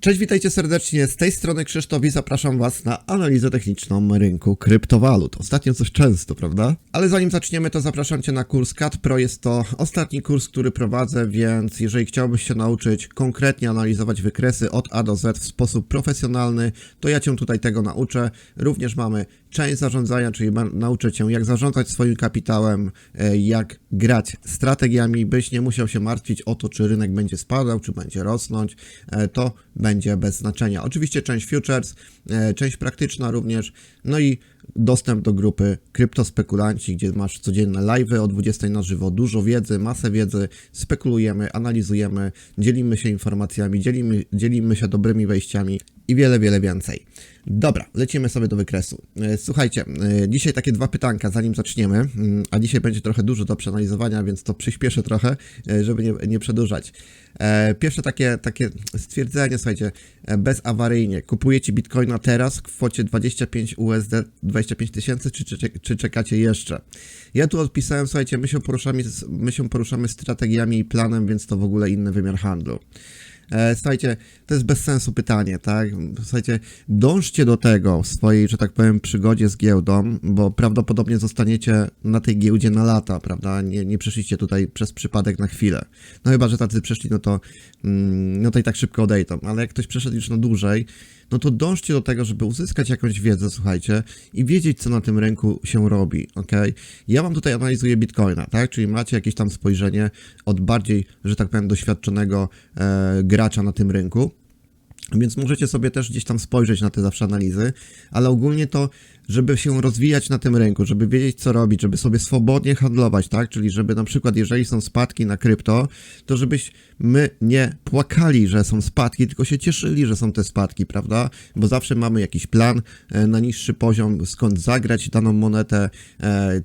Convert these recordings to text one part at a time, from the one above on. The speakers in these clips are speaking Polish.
Cześć, witajcie serdecznie. Z tej strony Krzysztof i zapraszam Was na analizę techniczną rynku kryptowalut. Ostatnio coś często, prawda? Ale zanim zaczniemy, to zapraszam Cię na kurs CAT Pro. Jest to ostatni kurs, który prowadzę, więc jeżeli chciałbyś się nauczyć konkretnie analizować wykresy od A do Z w sposób profesjonalny, to ja Cię tutaj tego nauczę. Również mamy część zarządzania, czyli nauczę Cię, jak zarządzać swoim kapitałem, e, jak grać strategiami, byś nie musiał się martwić o to, czy rynek będzie spadał, czy będzie rosnąć. E, To będzie bez znaczenia. Oczywiście część futures, e, część praktyczna również, no i dostęp do grupy kryptospekulanci, gdzie masz codzienne live'y o 20 na żywo, dużo wiedzy, masę wiedzy, spekulujemy, analizujemy, dzielimy się informacjami, dzielimy, dzielimy się dobrymi wejściami i wiele, wiele więcej. Dobra, lecimy sobie do wykresu. E, Słuchajcie, e, dzisiaj takie dwa pytanka, zanim zaczniemy, mm, a dzisiaj będzie trochę dużo do przeanalizowania, więc to przyspieszę trochę, e, żeby nie, nie przedłużać. Pierwsze takie, takie stwierdzenie, słuchajcie, bezawaryjnie. Kupujecie bitcoina teraz w kwocie 25 USD, 25 tysięcy, czy, czy, czy czekacie jeszcze? Ja tu odpisałem, słuchajcie, my się, poruszamy, my się poruszamy strategiami i planem, więc to w ogóle inny wymiar handlu. E, Słuchajcie, to jest bez sensu pytanie, tak? Słuchajcie, dążcie do tego w swojej, że tak powiem, przygodzie z giełdą, bo prawdopodobnie zostaniecie na tej giełdzie na lata, prawda? Nie, nie przeszliście tutaj przez przypadek na chwilę. No chyba, że tacy przeszli, no to, mm, no to i tak szybko odejdą, ale jak ktoś przeszedł już na dłużej, no to dążcie do tego, żeby uzyskać jakąś wiedzę, słuchajcie, i wiedzieć, co na tym rynku się robi, ok? Ja wam tutaj analizuję Bitcoina, tak? Czyli macie jakieś tam spojrzenie od bardziej, że tak powiem, doświadczonego e, gracza na tym rynku. Więc możecie sobie też gdzieś tam spojrzeć na te zawsze analizy, ale ogólnie to, żeby się rozwijać na tym rynku, żeby wiedzieć co robić, żeby sobie swobodnie handlować, tak? Czyli żeby na przykład, jeżeli są spadki na krypto, to żebyś my nie płakali, że są spadki, tylko się cieszyli, że są te spadki, prawda? Bo zawsze mamy jakiś plan e, na niższy poziom, skąd zagrać daną monetę, e,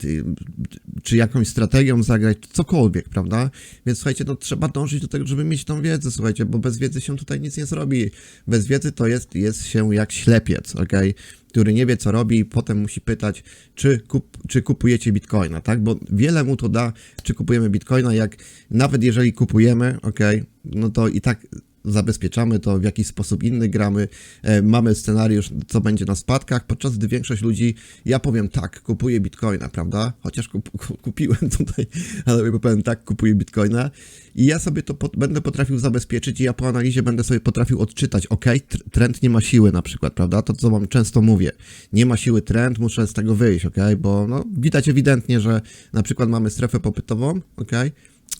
czy jakąś strategią zagrać, cokolwiek, prawda? Więc słuchajcie, no trzeba dążyć do tego, żeby mieć tą wiedzę, słuchajcie, bo bez wiedzy się tutaj nic nie zrobi. Bez wiedzy to jest, jest się jak ślepiec, okej? Który nie wie, co robi i potem musi pytać, czy, kup, czy kupujecie bitcoina, tak? Bo wiele mu to da, czy kupujemy bitcoina, jak nawet jeżeli kupujemy, okej, no to i tak zabezpieczamy to, w jakiś sposób inny gramy, e, mamy scenariusz, co będzie na spadkach, podczas gdy większość ludzi, ja powiem tak, kupuję bitcoina, prawda? Chociaż kup, ku- kupiłem tutaj, ale powiem tak, kupuję bitcoina i ja sobie to będę potrafił zabezpieczyć i ja po analizie będę sobie potrafił odczytać, ok, tr- trend nie ma siły na przykład, prawda? To, co wam często mówię, nie ma siły trend, muszę z tego wyjść, ok? Bo no, widać ewidentnie, że na przykład mamy strefę popytową, ok?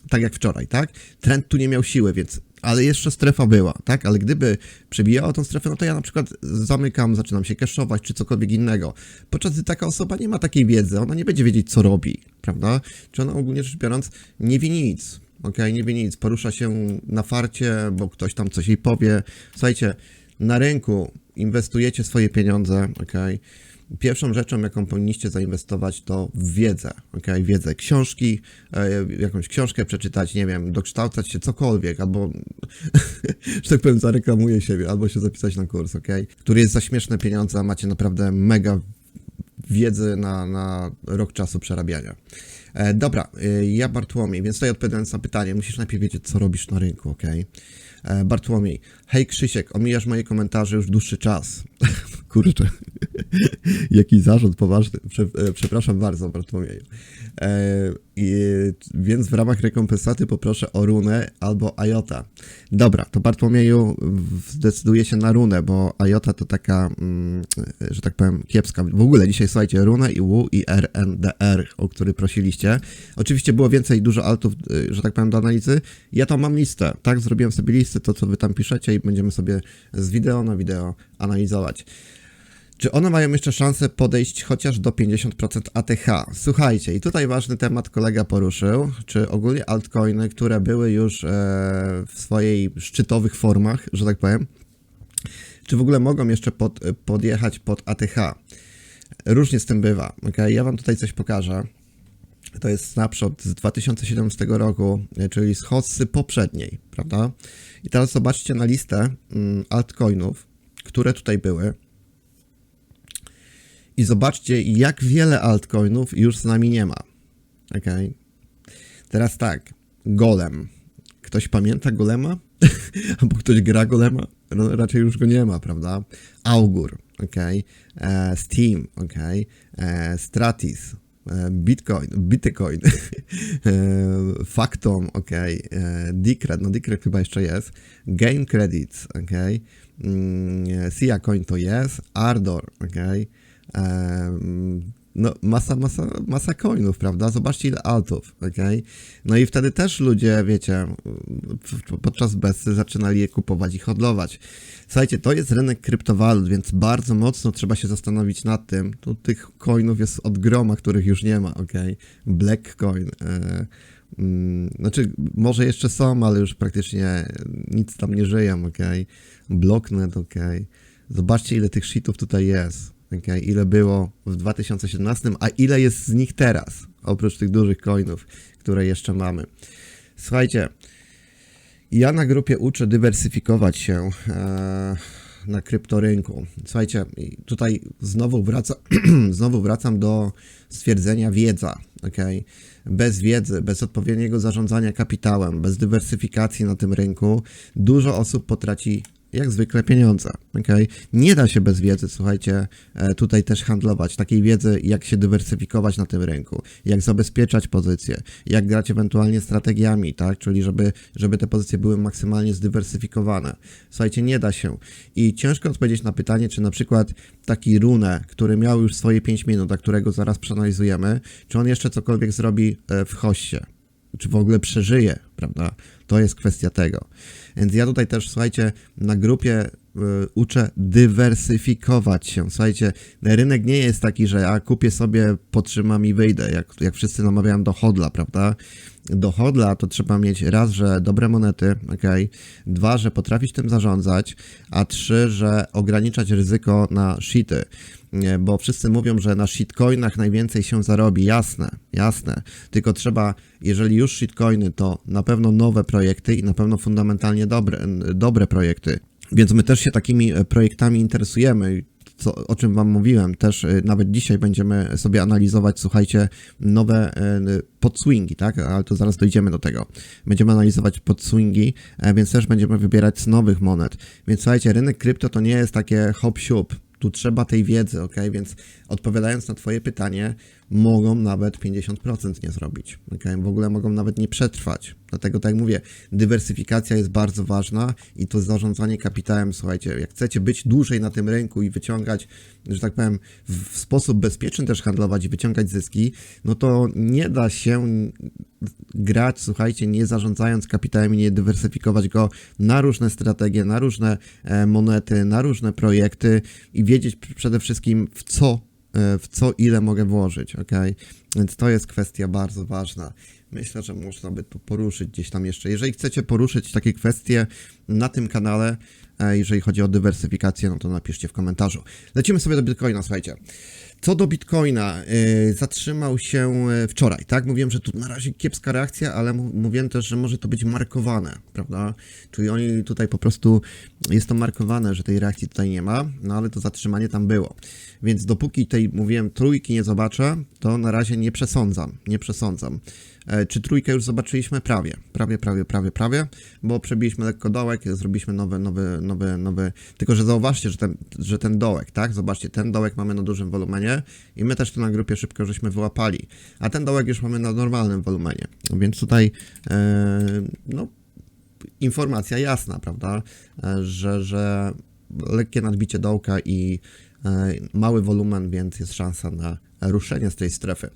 tak jak wczoraj, tak? Trend tu nie miał siły, więc. Ale jeszcze strefa była, tak? Ale gdyby przebijała tą strefę, no to ja na przykład zamykam, zaczynam się cashować, czy cokolwiek innego. Podczas gdy taka osoba nie ma takiej wiedzy, ona nie będzie wiedzieć, co robi, prawda? Czy ona ogólnie rzecz biorąc nie wie nic, okej? Nie wie nic, porusza się na farcie, bo ktoś tam coś jej powie. Słuchajcie, na rynku inwestujecie swoje pieniądze, okej? Pierwszą rzeczą, jaką powinniście zainwestować, to w wiedzę, ok? Wiedzę, książki, e, jakąś książkę przeczytać, nie wiem, dokształcać się cokolwiek, albo, że tak powiem, zareklamuję siebie, albo się zapisać na kurs, ok? Który jest za śmieszne pieniądze, a macie naprawdę mega wiedzy na, na rok czasu przerabiania. E, dobra, e, ja Bartłomiej, więc tutaj odpowiadając na pytanie, musisz najpierw wiedzieć, co robisz na rynku, ok? E, Bartłomiej, hej Krzysiek, omijasz moje komentarze już dłuższy czas. Kurczę, jaki zarzut poważny. E, przepraszam bardzo, Bartłomieju. E, i, więc w ramach rekompensaty poproszę o runę albo Ajota. Dobra, to Bartłomieju zdecyduje się na runę, bo Ajota to taka, mm, że tak powiem, kiepska. W ogóle dzisiaj słuchajcie, runę i U i RNDR, o który prosiliście. Oczywiście było więcej, dużo altów, y, że tak powiem, do analizy. Ja tam mam listę, tak? Zrobiłem sobie listę, to co wy tam piszecie i będziemy sobie z wideo na wideo analizować. Czy one mają jeszcze szansę podejść chociaż do 50% ATH? Słuchajcie, i tutaj ważny temat kolega poruszył, czy ogólnie altcoiny, które były już e, w swojej szczytowych formach, że tak powiem, czy w ogóle mogą jeszcze pod, podjechać pod ATH? Różnie z tym bywa, ok? Ja wam tutaj coś pokażę. To jest snapshot z 2017 roku, e, czyli z hossy poprzedniej, prawda? I teraz zobaczcie na listę mm, altcoinów, które tutaj były. I zobaczcie, jak wiele altcoinów już z nami nie ma. Ok. Teraz tak. Golem. Ktoś pamięta Golema? Albo ktoś gra Golema? No, raczej już go nie ma, prawda? Augur, ok. E, Steam, ok. E, Stratis, Bitcoin, Bitcoin, e, Factom, ok. E, Decred, no Decred chyba jeszcze jest. Game Credits, ok. Mm, Sia Coin to jest. Ardor, ok. No, masa, masa, masa coinów, prawda? Zobaczcie ile altów, okej? No i wtedy też ludzie, wiecie, podczas besty zaczynali je kupować i hodlować. Słuchajcie, to jest rynek kryptowalut, więc bardzo mocno trzeba się zastanowić nad tym. Tu tych coinów jest od groma, których już nie ma, okej? Black coin, e, mm, znaczy może jeszcze są, ale już praktycznie nic tam nie żyją, okej? Blocknet, okej? Zobaczcie ile tych shitów tutaj jest. Okay, ile było w 2017, a ile jest z nich teraz, oprócz tych dużych coinów, które jeszcze mamy. Słuchajcie, ja na grupie uczę dywersyfikować się e, na kryptorynku. Słuchajcie, tutaj znowu, wraca, znowu wracam do stwierdzenia wiedza. Okay? Bez wiedzy, bez odpowiedniego zarządzania kapitałem, bez dywersyfikacji na tym rynku, dużo osób potraci jak zwykle pieniądze. Okay? Nie da się bez wiedzy, słuchajcie, e, tutaj też handlować. Takiej wiedzy, jak się dywersyfikować na tym rynku, jak zabezpieczać pozycje, jak grać ewentualnie strategiami, tak? Czyli żeby, żeby te pozycje były maksymalnie zdywersyfikowane. Słuchajcie, nie da się. I ciężko odpowiedzieć na pytanie, czy na przykład taki Rune, który miał już swoje 5 minut, a którego zaraz przeanalizujemy, czy on jeszcze cokolwiek zrobi e, w hoście czy w ogóle przeżyje, prawda? To jest kwestia tego. Więc ja tutaj też, słuchajcie, na grupie y, uczę dywersyfikować się. Słuchajcie, rynek nie jest taki, że a kupię sobie, potrzymam i wyjdę, jak, jak wszyscy namawiają do hodla, prawda? Do hodla to trzeba mieć raz, że dobre monety, ok, dwa, że potrafić tym zarządzać, a trzy, że ograniczać ryzyko na shity. Bo wszyscy mówią, że na shitcoinach najwięcej się zarobi. Jasne, jasne. Tylko trzeba, jeżeli już shitcoiny, to na pewno nowe projekty i na pewno fundamentalnie dobre, dobre projekty. Więc my też się takimi e, projektami interesujemy. Co, o czym Wam mówiłem, też e, nawet dzisiaj będziemy sobie analizować, słuchajcie, nowe e, podswingi, tak? Ale to zaraz dojdziemy do tego. Będziemy analizować podswingi, więc też będziemy wybierać z nowych monet. Więc słuchajcie, rynek krypto to nie jest takie hop siup tu trzeba tej wiedzy, ok? Więc odpowiadając na Twoje pytanie, mogą nawet 50% nie zrobić, ok? W ogóle mogą nawet nie przetrwać. Dlatego, tak jak mówię, dywersyfikacja jest bardzo ważna i to zarządzanie kapitałem, słuchajcie, jak chcecie być dłużej na tym rynku i wyciągać, że tak powiem, w sposób bezpieczny też handlować i wyciągać zyski, no to nie da się grać, słuchajcie, nie zarządzając kapitałem i nie dywersyfikować go na różne strategie, na różne e, monety, na różne projekty i wiedzieć przede wszystkim w co, w co ile mogę włożyć, ok? Więc to jest kwestia bardzo ważna. Myślę, że można by tu poruszyć gdzieś tam jeszcze. Jeżeli chcecie poruszyć takie kwestie na tym kanale, e, jeżeli chodzi o dywersyfikację, no to napiszcie w komentarzu. Lecimy sobie do Bitcoina, słuchajcie. Co do Bitcoina, yy, zatrzymał się yy, wczoraj, tak? Mówiłem, że tu na razie kiepska reakcja, ale mówiłem też, że może to być markowane, prawda? Czyli oni tutaj po prostu, jest to markowane, że tej reakcji tutaj nie ma, no ale to zatrzymanie tam było. Więc dopóki tej, mówiłem, trójki nie zobaczę, to na razie nie przesądzam, nie przesądzam. E, Czy trójkę już zobaczyliśmy? Prawie, prawie, prawie, prawie, prawie, bo przebiliśmy lekko dołek, zrobiliśmy nowy, nowy, nowy, nowy, tylko że zauważcie, że ten, że ten dołek, tak, zobaczcie, ten dołek mamy na dużym wolumenie i my też to na grupie szybko żeśmy wyłapali, a ten dołek już mamy na normalnym wolumenie, więc tutaj, e, no, informacja jasna, prawda, e, że, że lekkie nadbicie dołka i mały wolumen, więc jest szansa na ruszenie z tej strefy.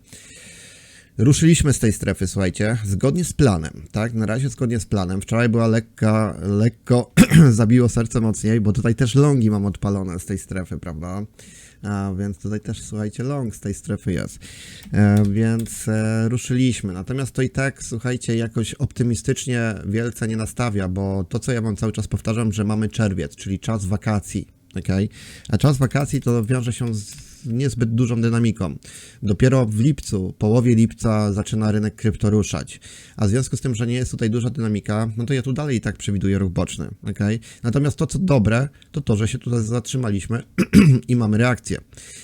Ruszyliśmy z tej strefy, słuchajcie, zgodnie z planem, tak? Na razie zgodnie z planem. Wczoraj była lekka, lekko zabiło serce mocniej, bo tutaj też longi mam odpalone z tej strefy, prawda? A, więc tutaj też, słuchajcie, long z tej strefy jest. E, więc e, ruszyliśmy. Natomiast to i tak, słuchajcie, jakoś optymistycznie wielce nie nastawia, bo to, co ja wam cały czas powtarzam, że mamy czerwiec, czyli czas wakacji. Okay? A czas wakacji to wiąże się z niezbyt dużą dynamiką. Dopiero w lipcu, połowie lipca zaczyna rynek krypto ruszać. A w związku z tym, że nie jest tutaj duża dynamika, no to ja tu dalej i tak przewiduję ruch boczny, ok? Natomiast to, co dobre, to to, że się tutaj zatrzymaliśmy i mamy reakcję.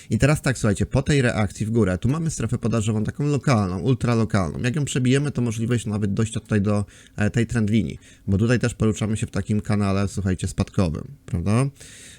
I teraz tak, słuchajcie, po tej reakcji w górę, tu mamy strefę podażową taką lokalną, ultralokalną. Jak ją przebijemy, to możliwość nawet dojścia tutaj do e, tej trend linii, bo tutaj też poruszamy się w takim kanale, słuchajcie, spadkowym, prawda?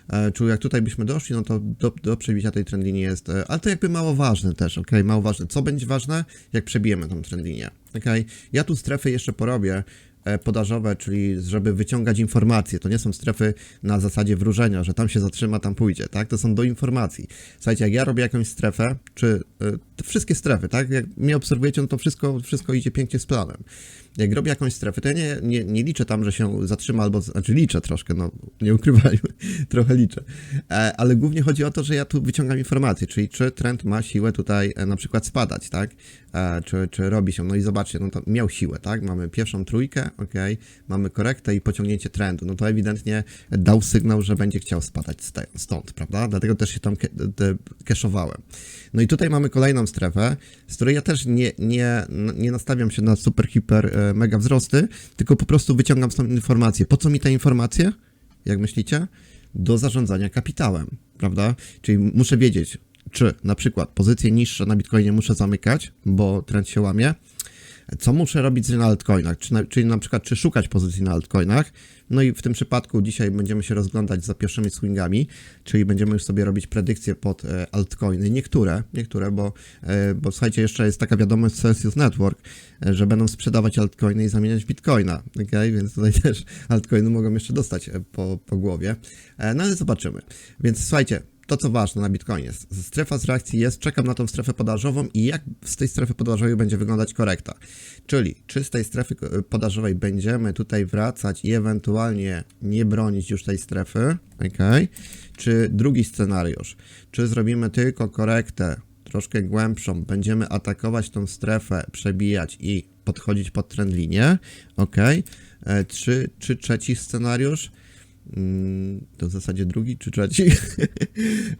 E, Czyli jak tutaj byśmy doszli, no to do, do przebicia tej trend linii jest, e, ale to jakby mało ważne też, ok? Mało ważne. Co będzie ważne? Jak przebijemy tą trend linię, ok? Ja tu strefy jeszcze porobię, e, podażowe, czyli żeby wyciągać informacje. To nie są strefy na zasadzie wróżenia, że tam się zatrzyma, tam pójdzie, tak? To są do informacji. Słuchajcie, jak ja robię jakąś strefę, czy y, wszystkie strefy, tak? Jak mnie obserwujecie, no to wszystko, wszystko idzie pięknie z planem. Jak robię jakąś strefę, to ja nie, nie, nie liczę tam, że się zatrzyma, albo, znaczy liczę troszkę, no nie ukrywajmy, trochę liczę. E, ale głównie chodzi o to, że ja tu wyciągam informacje, czyli czy trend ma siłę tutaj e, na przykład spadać, tak? E, czy, czy robi się, no i zobaczcie, no to miał siłę, tak? Mamy pierwszą trójkę, ok, mamy korektę i pociągnięcie trendu, no to ewidentnie dał sygnał, że będzie chciał spadać stąd, prawda? Dlatego też się tam ke- te- keszowałem. No i tutaj mamy kolejną strefę, z której ja też nie, nie, nie nastawiam się na super, hiper, e, mega wzrosty, tylko po prostu wyciągam stąd informacje. Po co mi te informacje? Jak myślicie? Do zarządzania kapitałem, prawda? Czyli muszę wiedzieć, czy na przykład pozycje niższe na Bitcoinie muszę zamykać, bo trend się łamie, co muszę robić na altcoinach, czy na, czyli na przykład czy szukać pozycji na altcoinach. No i w tym przypadku dzisiaj będziemy się rozglądać za pierwszymi swingami, czyli będziemy już sobie robić predykcje pod e, altcoiny. Niektóre, niektóre, bo, e, bo słuchajcie, jeszcze jest taka wiadomość z Celsius Network, e, że będą sprzedawać altcoiny i zamieniać w bitcoina, okay? więc tutaj też altcoiny mogą jeszcze dostać po, po głowie. No ale zobaczymy. Więc słuchajcie, to, co ważne na Bitcoinie. Strefa z reakcji jest, czekam na tą strefę podażową i jak z tej strefy podażowej będzie wyglądać korekta. Czyli, czy z tej strefy ko- podażowej będziemy tutaj wracać i ewentualnie nie bronić już tej strefy, ok? Czy drugi scenariusz, czy zrobimy tylko korektę troszkę głębszą, będziemy atakować tą strefę, przebijać i podchodzić pod trend linię, ok? E, Czy, czy trzeci scenariusz, to w zasadzie drugi czy trzeci.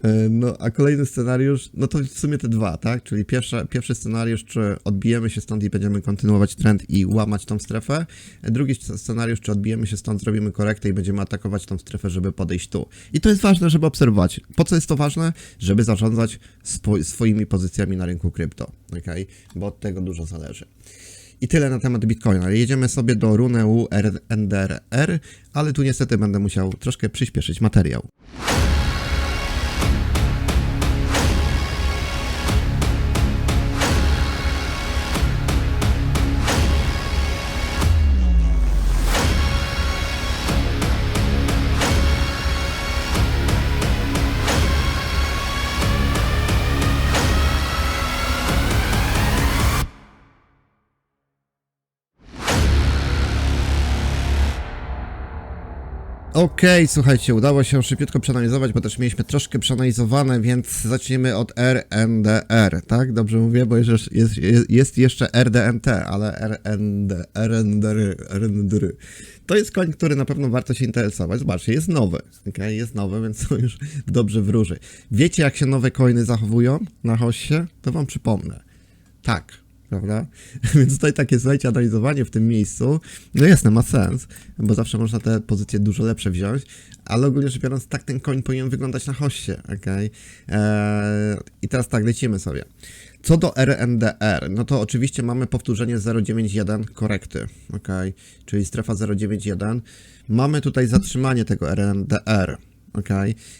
E, no, a kolejny scenariusz, no to w sumie te dwa, tak? Czyli pierwsza, pierwszy scenariusz, czy odbijemy się stąd i będziemy kontynuować trend i łamać tą strefę. E, Drugi sc- scenariusz, czy odbijemy się stąd, zrobimy korektę i będziemy atakować tą strefę, żeby podejść tu. I to jest ważne, żeby obserwować. Po co jest to ważne? Żeby zarządzać swo- swoimi pozycjami na rynku krypto, ok? Bo od tego dużo zależy. I tyle na temat Bitcoina. Jedziemy sobie do Runeu NDR, ale tu niestety będę musiał troszkę przyspieszyć materiał. Okej, słuchajcie, udało się szybciutko przeanalizować, bo też mieliśmy troszkę przeanalizowane, więc zaczniemy od RNDR, tak? Dobrze mówię, bo jest, jest, jest jeszcze RDNT, ale RND, RNDR, RNDR. To jest koń, który na pewno warto się interesować. Zobaczcie, jest nowy, okej? Jest nowy, więc to już dobrze wróży. Wiecie, jak się nowe coiny zachowują na hoście? To wam przypomnę. Tak, prawda? Więc tutaj takie, słuchajcie, analizowanie w tym miejscu, no jasne, ma sens, bo zawsze można te pozycje dużo lepsze wziąć, ale ogólnie rzecz biorąc, tak ten koń powinien wyglądać na hoście, okej? Eee, I teraz tak, lecimy sobie. Co do RNDR, no to oczywiście mamy powtórzenie 091 korekty, ok? Czyli strefa 091. Mamy tutaj zatrzymanie tego RNDR, ok?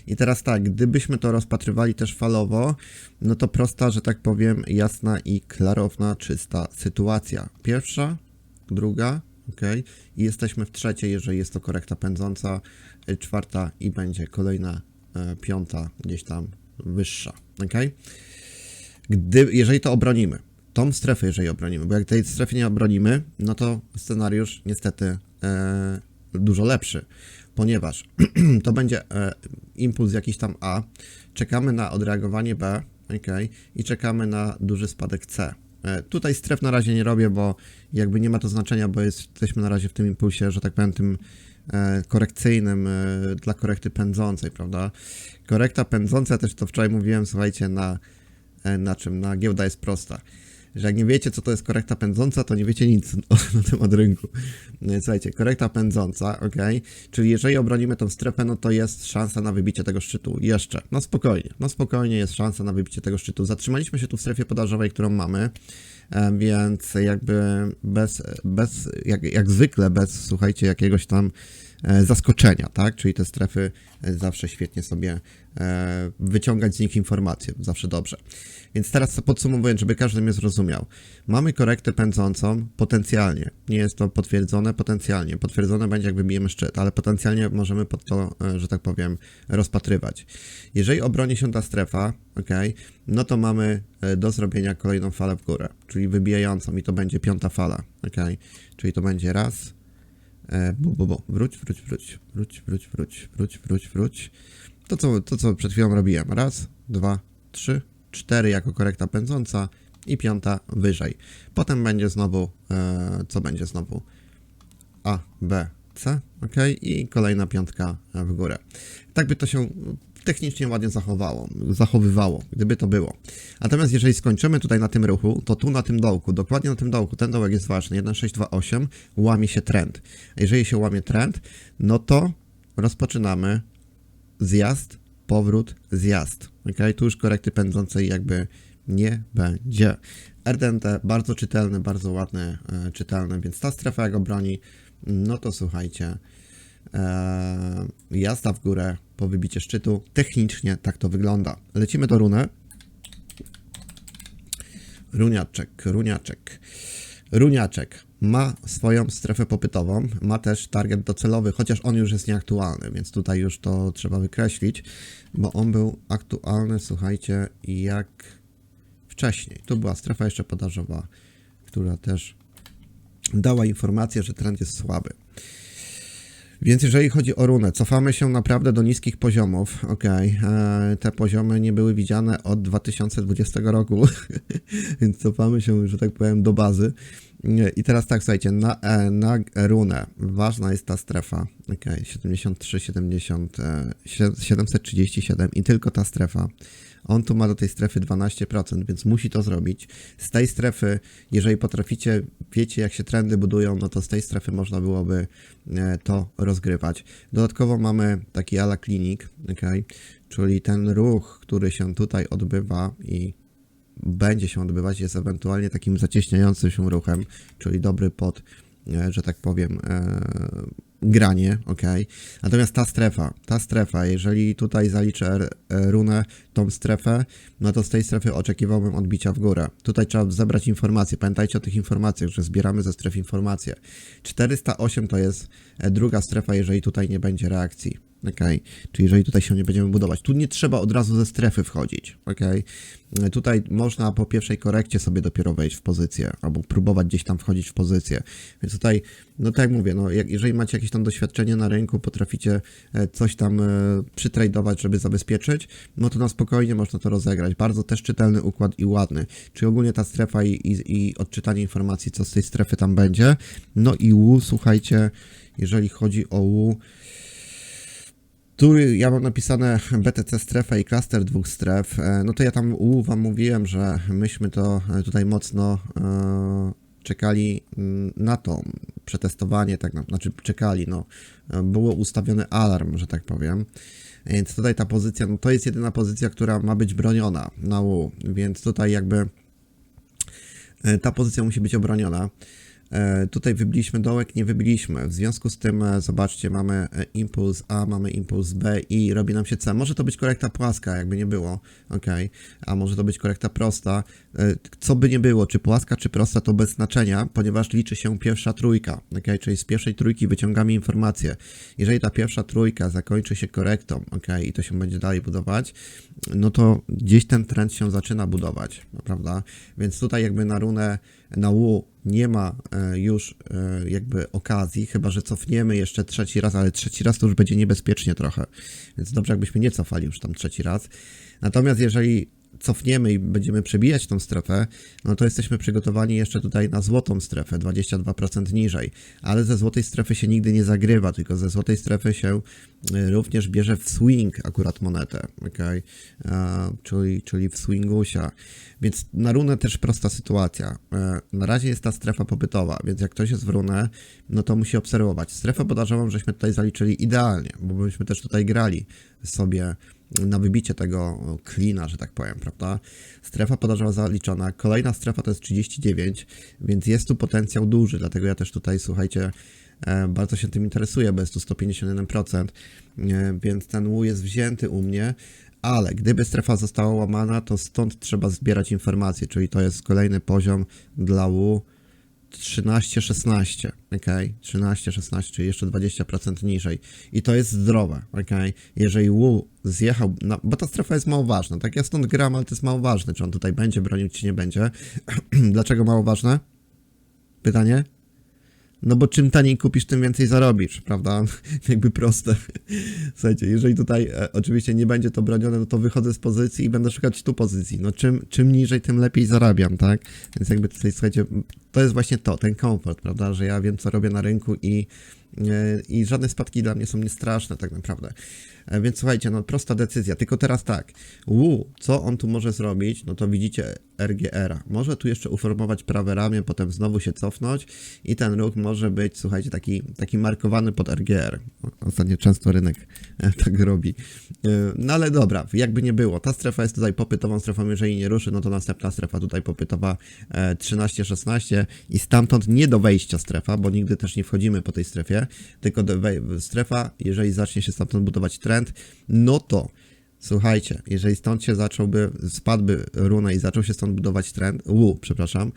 I teraz tak, gdybyśmy to rozpatrywali też falowo, no to prosta, że tak powiem, jasna i klarowna, czysta sytuacja. Pierwsza, druga, ok? I jesteśmy w trzeciej, jeżeli jest to korekta pędząca, y, czwarta i będzie kolejna, e, piąta, gdzieś tam wyższa, ok? gdy, jeżeli to obronimy, tą strefę, jeżeli obronimy, bo jak tej strefy nie obronimy, no to scenariusz niestety e, dużo lepszy, ponieważ to będzie e, impuls jakiś tam A, czekamy na odreagowanie B, ok, i czekamy na duży spadek C. E, tutaj stref na razie nie robię, bo jakby nie ma to znaczenia, bo jest, jesteśmy na razie w tym impulsie, że tak powiem, tym e, korekcyjnym e, dla korekty pędzącej, prawda? Korekta pędząca, też to wczoraj mówiłem, słuchajcie, na, e, na czym? Na giełda jest prosta. Że jak nie wiecie, co to jest korekta pędząca, to nie wiecie nic na temat rynku. No Słuchajcie, korekta pędząca, ok? Czyli jeżeli obronimy tą strefę, no to jest szansa na wybicie tego szczytu. Jeszcze, no spokojnie, no spokojnie jest szansa na wybicie tego szczytu. Zatrzymaliśmy się tu w strefie podażowej, którą mamy, e, więc jakby bez, bez jak, jak zwykle, bez, słuchajcie, jakiegoś tam zaskoczenia, tak? Czyli te strefy e, zawsze świetnie sobie e, wyciągać z nich informacje, zawsze dobrze. Więc teraz podsumowując, żeby każdy mnie zrozumiał. Mamy korektę pędzącą potencjalnie. Nie jest to potwierdzone potencjalnie. Potwierdzone będzie, jak wybijemy szczyt, ale potencjalnie możemy pod to, e, że tak powiem, rozpatrywać. Jeżeli obroni się ta strefa, ok, no to mamy e, do zrobienia kolejną falę w górę, czyli wybijającą i to będzie piąta fala, ok, czyli to będzie raz, E, bu, bu, bu. Wróć, wróć, wróć, wróć, wróć, wróć, wróć, wróć, wróć. To co, to, co przed chwilą robiłem. Raz, dwa, trzy, cztery jako korekta pędząca i piąta wyżej. Potem będzie znowu, e, co będzie znowu? A, B, C, ok? I kolejna piątka w górę. Tak by to się technicznie ładnie zachowało, zachowywało, gdyby to było. Natomiast jeżeli skończymy tutaj na tym ruchu, to tu na tym dołku, dokładnie na tym dołku, ten dołek jest ważny, 1628, łamie się trend. Jeżeli się łamie trend, no to rozpoczynamy zjazd, powrót, zjazd. Ok, tu już korekty pędzącej jakby nie będzie. RDNT bardzo czytelny, bardzo ładny, e, czytelny, więc ta strefa jak obroni, no to słuchajcie, e, jazda w górę po wybicie szczytu, technicznie tak to wygląda. Lecimy do runy. Runiaczek, runiaczek. Runiaczek ma swoją strefę popytową, ma też target docelowy, chociaż on już jest nieaktualny, więc tutaj już to trzeba wykreślić, bo on był aktualny, słuchajcie, jak wcześniej. Tu była strefa jeszcze podażowa, która też dała informację, że trend jest słaby. Więc jeżeli chodzi o runę, cofamy się naprawdę do niskich poziomów. Ok, te poziomy nie były widziane od 2020 roku, więc cofamy się, że tak powiem, do bazy. I teraz tak, słuchajcie, na, e, na runę ważna jest ta strefa. Ok, 73, 70, e, 737 i tylko ta strefa. On tu ma do tej strefy 12%, więc musi to zrobić. Z tej strefy, jeżeli potraficie, wiecie jak się trendy budują, no to z tej strefy można byłoby e, to rozgrywać. Dodatkowo mamy taki ala klinik, okay? czyli ten ruch, który się tutaj odbywa i będzie się odbywać, jest ewentualnie takim zacieśniającym się ruchem, czyli dobry pod, e, że tak powiem, e, granie, ok. Natomiast ta strefa, ta strefa, jeżeli tutaj zaliczę e, runę, tą strefę, no to z tej strefy oczekiwałbym odbicia w górę. Tutaj trzeba zebrać informacje. Pamiętajcie o tych informacjach, że zbieramy ze stref informacje. 408 to jest e, druga strefa, jeżeli tutaj nie będzie reakcji. Ok, czyli jeżeli tutaj się nie będziemy budować. Tu nie trzeba od razu ze strefy wchodzić. Ok, tutaj można po pierwszej korekcie sobie dopiero wejść w pozycję, albo próbować gdzieś tam wchodzić w pozycję. Więc tutaj, no tak jak mówię, no jak, jeżeli macie jakieś tam doświadczenie na rynku, potraficie e, coś tam e, przytradować, żeby zabezpieczyć, no to na spokojnie można to rozegrać. Bardzo też czytelny układ i ładny. Czyli ogólnie ta strefa i, i, i odczytanie informacji, co z tej strefy tam będzie. No i łu, słuchajcie, jeżeli chodzi o łu, tu ja mam napisane BTC strefa i klaster dwóch stref. E, No to ja tam u wam mówiłem, że myśmy to e, tutaj mocno e, czekali mm, na to przetestowanie, tak, na- znaczy czekali, no. Było ustawiony alarm, że tak powiem. Więc tutaj ta pozycja, no to jest jedyna pozycja, która ma być broniona na U, więc tutaj jakby ta pozycja musi być obroniona. E, Tutaj wybiliśmy dołek, nie wybiliśmy. W związku z tym, e, zobaczcie, mamy e, impuls A, mamy impuls B i robi nam się C. Może to być korekta płaska, jakby nie było, ok. A może to być korekta prosta. Co by nie było, czy płaska, czy prosta, to bez znaczenia, ponieważ liczy się pierwsza trójka, ok. Czyli z pierwszej trójki wyciągamy informacje. Jeżeli ta pierwsza trójka zakończy się korektą, ok, i to się będzie dalej budować, no to gdzieś ten trend się zaczyna budować, prawda? Więc tutaj jakby na runę, na U nie ma e, już e, jakby okazji, chyba że cofniemy jeszcze trzeci raz, ale trzeci raz to już będzie niebezpiecznie trochę. Więc dobrze jakbyśmy nie cofali już tam trzeci raz. Natomiast jeżeli cofniemy i będziemy przebijać tą strefę, no to jesteśmy przygotowani jeszcze tutaj na złotą strefę, 22% niżej. Ale ze złotej strefy się nigdy nie zagrywa, tylko ze złotej strefy się y, również bierze w swing akurat monetę? A, Czyli, czyli w swingusia. Więc na runę też prosta sytuacja. E, Na razie jest ta strefa popytowa, więc jak ktoś jest w runę, no to musi obserwować. Strefę podażową żeśmy tutaj zaliczyli idealnie, bo byśmy też tutaj grali sobie na wybicie tego klina, że tak powiem, prawda? Strefa podażowa zaliczona. Kolejna strefa to jest 39, więc jest tu potencjał duży, dlatego ja też tutaj, słuchajcie, e, bardzo się tym interesuję, bo jest tu 151%, e, więc ten łu jest wzięty u mnie, ale gdyby strefa została łamana, to stąd trzeba zbierać informacje, czyli to jest kolejny poziom dla łu 13-16, ok? 13-16, czyli jeszcze 20% niżej. I to jest zdrowe, ok? Jeżeli Wu zjechał, na, bo ta strefa jest mało ważna, tak? Ja stąd gram, ale to jest mało ważne, czy on tutaj będzie bronił, czy nie będzie. Dlaczego mało ważne? Pytanie? No bo czym taniej kupisz, tym więcej zarobisz, prawda? Jakby proste. Słuchajcie, jeżeli tutaj e, oczywiście nie będzie to bronione, no to wychodzę z pozycji i będę szukać tu pozycji. No czym, czym niżej, tym lepiej zarabiam, tak? Więc jakby tutaj, słuchajcie, to jest właśnie to, ten komfort, prawda? Że ja wiem, co robię na rynku i, e, i żadne spadki dla mnie są niestraszne tak naprawdę. E, Więc słuchajcie, no prosta decyzja, tylko teraz tak, Wu, co on tu może zrobić, no to widzicie RGR-a, może tu jeszcze uformować prawe ramię, potem znowu się cofnąć i ten ruch może być, słuchajcie, taki, taki markowany pod RGR. Ostatnio często rynek e, tak robi. E, No ale dobra, jakby nie było, ta strefa jest tutaj popytową strefą, jeżeli nie ruszy, no to następna strefa tutaj popytowa e, 13-16 i stamtąd nie do wejścia strefa, bo nigdy też nie wchodzimy po tej strefie, tylko strefa, jeżeli zacznie się stamtąd budować trend, no to słuchajcie, jeżeli stąd się zacząłby, spadłby runa i zaczął się stąd budować trend, ł, przepraszam,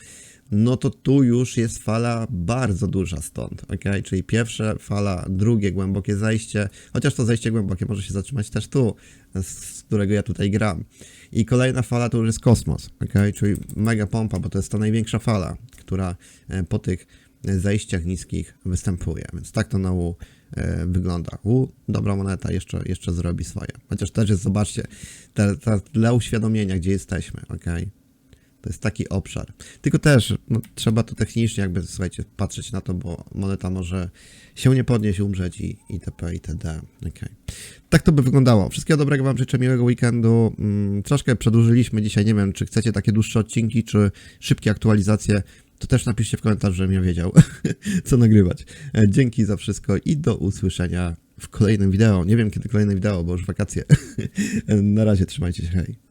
no to tu już jest fala bardzo duża stąd, ok? Czyli pierwsza fala, drugie głębokie zejście, chociaż to zejście głębokie może się zatrzymać też tu, z którego ja tutaj gram. I kolejna fala to już jest kosmos, ok? Czyli mega pompa, bo to jest ta największa fala, która e, po tych zejściach niskich występuje. Więc tak to na U e, wygląda. U, dobra moneta, jeszcze, jeszcze zrobi swoje. Chociaż też jest, zobaczcie, te, te, dla uświadomienia, gdzie jesteśmy, ok? To jest taki obszar. Tylko też no, trzeba to technicznie jakby, słuchajcie, patrzeć na to, bo moneta może się nie podnieść, umrzeć i itp. itd. Okay. Tak to by wyglądało. Wszystkiego dobrego Wam życzę, miłego weekendu. Mm, troszkę przedłużyliśmy dzisiaj, nie wiem, czy chcecie takie dłuższe odcinki, czy szybkie aktualizacje. To też napiszcie w komentarzu, żebym ja wiedział, co nagrywać. E, Dzięki za wszystko i do usłyszenia w kolejnym wideo. Nie wiem, kiedy kolejne wideo, bo już wakacje. Na razie, trzymajcie się, hej.